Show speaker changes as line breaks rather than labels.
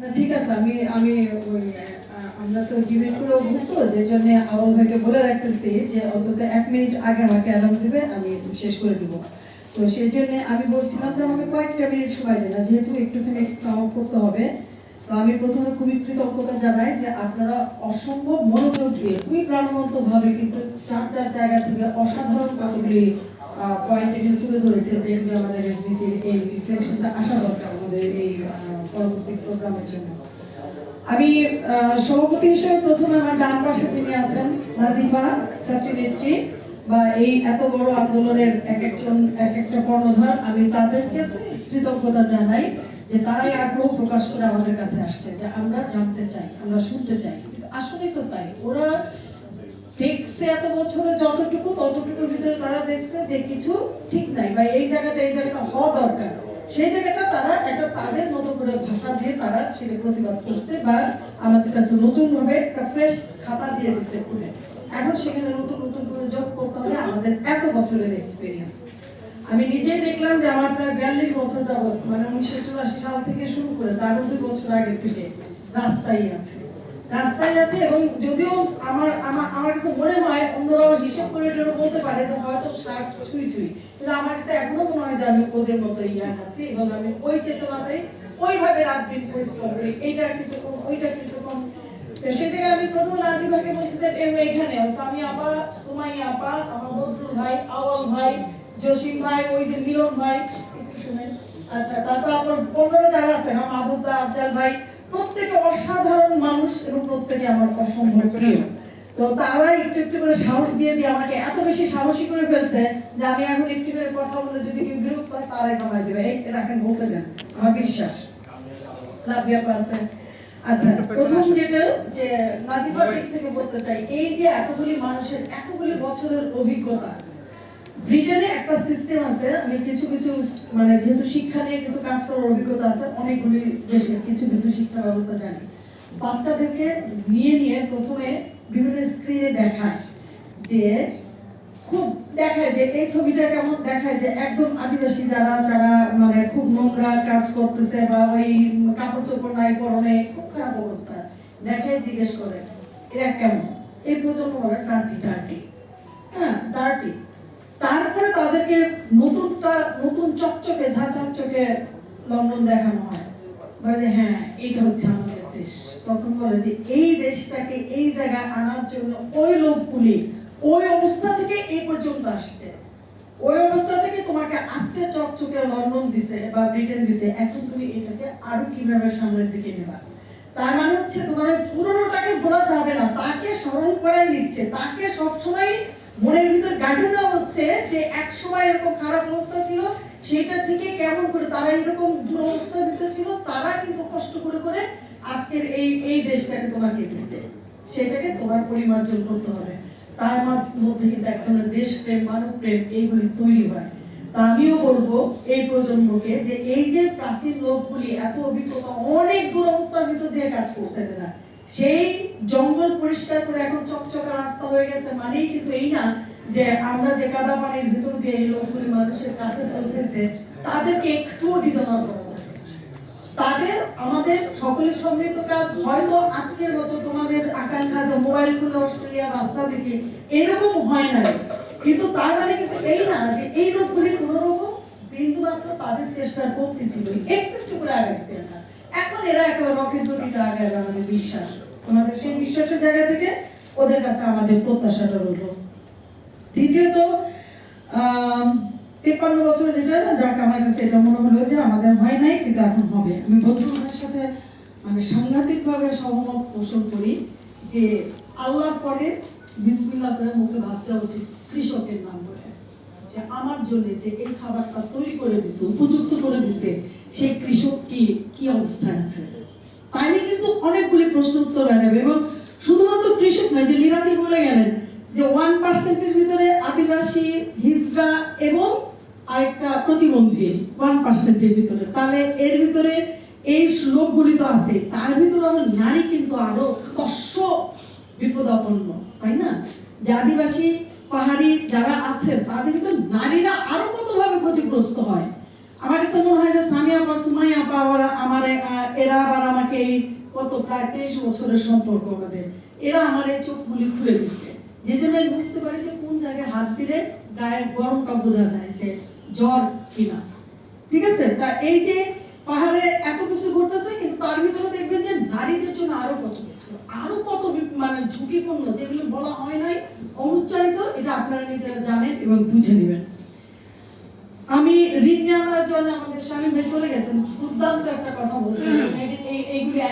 না, ঠিক আছে, আমি আমি ওই আমরা তো ডিবেট করে অভ্যস্ত, যে জন্য আওয়াল ভাইকে বলে রাখতেছি যে অন্তত এক মিনিট আগে আমাকে অ্যালার্ম দিবে, আমি শেষ করে দিব। তো সেই জন্য আমি বলছিলাম যে আমাকে কয়েকটা মিনিট সময় দেন যেহেতু একটুখানি সাউন্ড করতে হবে, তো আমি প্রথমে খুবই কৃতজ্ঞতা জানাই যে আপনারা অসম্ভব মনোযোগ দিয়ে খুবই প্রাণবন্ত ভাবে কিন্তু চার চার জায়গা থেকে অসাধারণ কতগুলি তুলে আমাদের এসডিজির এই রিফ্লেকশনটা আমাদের এই পরবর্তী প্রোগ্রামের জন্য। আমি সভাপতি হিসেবে প্রথমে আমার ডান পাশে আছেন, নাজিফা বা এই এত বড় আন্দোলনের এক একজন, এক একটা কর্ণধার, আমি তাদেরকে কৃতজ্ঞতা জানাই যে তারাই আগ্রহ প্রকাশ করে আমাদের কাছে আসছে যে আমরা জানতে চাই, আমরা শুনতে চাই। আসলেই তো তাই, ওরা দেখছে এত বছরে যতটুকু, ততটুকুর ভিতরে তারা দেখছে যে কিছু ঠিক নাই বা এই জায়গাটা এই জায়গাটা হওয়া দরকার। সেই জায়গাটা তারা একটা তাদের মতো করে ভাষা দিয়ে তারা সেটা প্রতিবাদ করছে বা আমাদের কাছে নতুন ভাবে একটা ফ্রেশ খাতা দিয়ে দিচ্ছে খুলে। এখন সেখানে নতুন নতুন করে যোগ করতে হবে আমাদের এত বছরের এক্সপিরিয়েন্স আমি নিজেই দেখলাম যে আমার প্রায় বিয়াল্লিশ বছর যাবত মানে উনিশশো চুরাশি সাল থেকে শুরু করে তারও দুই বছর আগে থেকে রাস্তায় আছে। রাস্তায় আছে এবং যদিও আমার আমার কাছে মনে হয় অন্যরাও হিসেব করে টেরো বলতে পারে যে হয়তো ষাট ছুঁই ছুঁই। কিন্তু আমার কাছে এখনও মনে হয় যে আমি ওদের মতো ইয়াং আছি এবং আমি ওই চেতনাতে ওইভাবে রাত দিন পরিশ্রম করি। এইটা কিছুক্ষণ ওইটা কিছুক্ষণ তো সেই জায়গায় আমি প্রথম নাজিমাকে বলছি যে এখানে সামি আপা, সুমাই আপা, আমার বদরুল ভাই, আওয়াল ভাই, জসিম ভাই, ওই যে মিলন ভাই, একটু শুনেন। আচ্ছা তারপর আপনার অন্যরা যারা আছেন, আমার মাহবুবদা, আফজাল ভাই মানুষ এবং প্রত্যেকে আমার অসম্ভব প্রিয় তো তারা একটু একটু করে সাহস দিয়ে দিয়ে আমাকে এত বেশি সাহসী করে ফেলছে যে আমি এখন একটু করে কথা বলে যদি কেউ বিরক্ত হয় তারাই কামাই দেবে। এই রাখেন বলতে দেন। আমার বিশ্বাস। লাভিয়া পারছে আচ্ছা প্রথম যেটা যে নাজিবার দিক থেকে বলতে চাই এই যে এতগুলি মানুষের এতগুলি বছরের অভিজ্ঞতা ব্রিটেনে একটা সিস্টেম আছে আমি কিছু কিছু মানে যেহেতু শিক্ষা নিয়ে কিছু কাজ করার অভিজ্ঞতা আছে অনেকগুলি দেশে কিছু কিছু শিক্ষা ব্যবস্থা জানি। বাচ্চাদেরকে নিয়ে নিয়ে প্রথমে বিভিন্ন স্ক্রিনে দেখায় যে, খুব দেখায় যে, এই ছবিটা কেমন দেখায় যে, একদম আদিবাসী যারা যারা মানে খুব নোংরা কাজ করতেছে বা ওই কাপড় চোপড় নাই পরনে, খুব খারাপ অবস্থা। দেখায়, জিজ্ঞেস করে, এরা কেমন? এই প্রজন্ম বলে টার্টি টার্টি হ্যাঁ ডার্টি তারপরে তাদেরকে নতুনটা, নতুন চকচকে ঝা চকচকে লন্ডন দেখানো হয়। বলে যে হ্যাঁ এইটা হচ্ছে আমাদের দেশ। তখন বলে যে, এই দেশটাকে, এই জায়গায় আনার জন্য ওই লোকগুলি ওই অবস্থা থেকে এই পর্যন্ত আসছে। ওই অবস্থা থেকে তোমাকে আজকে চকচকে লন্ডন দিছে বা ব্রিটেন দিছে। এখন তুমি এটাকে আরও কীভাবে সামনের দিকে নেবা? তার মানে হচ্ছে তোমার ওই পুরনোটাকে ভোলা যাবে না। তাকে স্মরণ করে নিচ্ছে। তাকে সবসময় মনের ভিতর গাঁধে দেওয়া হচ্ছে যে এক সময় এরকম খারাপ অবস্থা ছিল সেটা থেকে কেমন করে তারা এরকম দুরবস্থার ভিতর ছিল, তারা কিন্তু কষ্ট করে করে আজকের এই এই দেশটাকে তোমাকে দিচ্ছে সেটাকে তোমার পরিমার্জন করতে হবে তার মাধ- মধ্যে কিন্তু এক ধরনের দেশপ্রেম মানব প্রেম এইগুলি তৈরি হয় তা আমিও বলব এই প্রজন্মকে যে এই যে প্রাচীন লোকগুলি এত অভিজ্ঞতা, অনেক দুরবস্থার ভিতর দিয়ে কাজ করছে না, সেই জঙ্গল পরিষ্কার করে এখন চকচকা রাস্তা হয়ে গেছে মানেই কিন্তু এই না যে আমরা যে কাদা পানির ভিতর দিয়ে এই লোকগুলি মানুষের কাছে পৌঁছেছে, তাদেরকে একটুও ডিজনার করা। তাদের, আমাদের সকলের সম্মিলিত কাজ। হয়তো আজকের মতো তোমাদের আকাঙ্ক্ষা যে মোবাইল খুলে অস্ট্রেলিয়ার রাস্তা দেখে এরকম হয় না কিন্তু তার মানে কিন্তু এই না যে এই লোকগুলি কোন রকম বিন্দু মাত্র তাদের চেষ্টার কমতি ছিল একটু একটু করে আগাইছে এখন এরা একেবারে রকেট গতিতে আগায় আমাদের বিশ্বাস। তোমাদের সেই বিশ্বাসের জায়গা থেকে ওদের কাছে আমাদের প্রত্যাশাটা রইল। দ্বিতীয়ত তেপ্পান্ন বছর যেটা, যাক, আমার কাছে এটা মনে হলো যে আমাদের হয় নাই, কিন্তু এখন হবে। আমি বন্ধুদের সাথে মানে সাংঘাতিক ভাবে সহমত পোষণ করি যে আল্লাহর পরে বিসমিল্লাহ করে মুখে ভাত দেওয়া উচিত কৃষকের নাম করে যে আমার জন্য যে এই খাবারটা তৈরি করে দিছে, উপযুক্ত করে দিছে, সেই কৃষক কি কি অবস্থায় আছে? তাইলে কিন্তু অনেকগুলি প্রশ্ন উত্তর বেরাবে এবং শুধুমাত্র কৃষক নয়, যে লিরাদি বলে গেলেন যে ওয়ান পার্সেন্টের ভিতরে আদিবাসী হিজড়া এবং আরেকটা প্রতিবন্ধী ওয়ান পার্সেন্টের ভিতরে। তাহলে এর ভিতরে এই লোকগুলি তো আছে, তার ভিতরে আবার নারী কিন্তু আরও কষ্ট বিপদাপন্ন, তাই না? যে আদিবাসী পাহাড়ি যারা আছেন তাদের ভিতর নারীরা আরও কতভাবে ক্ষতিগ্রস্ত হয়?
আমার কাছে মনে হয় যে সামি আপা, সুমাই আপা, ওরা আমার এরা আবার আমাকে এই কত প্রায় তেইশ বছরের সম্পর্ক আমাদের। এরা আমার এই চোখগুলি খুলে দিচ্ছে যে জন্য বুঝতে পারি যে কোন জায়গায় হাত দিলে গায়ের গরমটা বোঝা যায় যে জ্বর কিনা। ঠিক আছে? তা এই যে পাহাড়ে এত কিছু ঘটতেছে কিন্তু তার ভিতরে দেখবেন যে নারীদের জন্য আরও কত কিছু। আরও কত মানে ঝুঁকিপূর্ণ যেগুলো বলা হয় নাই অনুচ্চারিত এটা আপনারা নিজেরা জানেন এবং বুঝে নেবেন। আমি ঋণ নেওয়ার জন্য আমাদের স্বামী চলে গেছেন দুর্দান্ত একটা কথা বলছেন। এই- এই- এইগুলি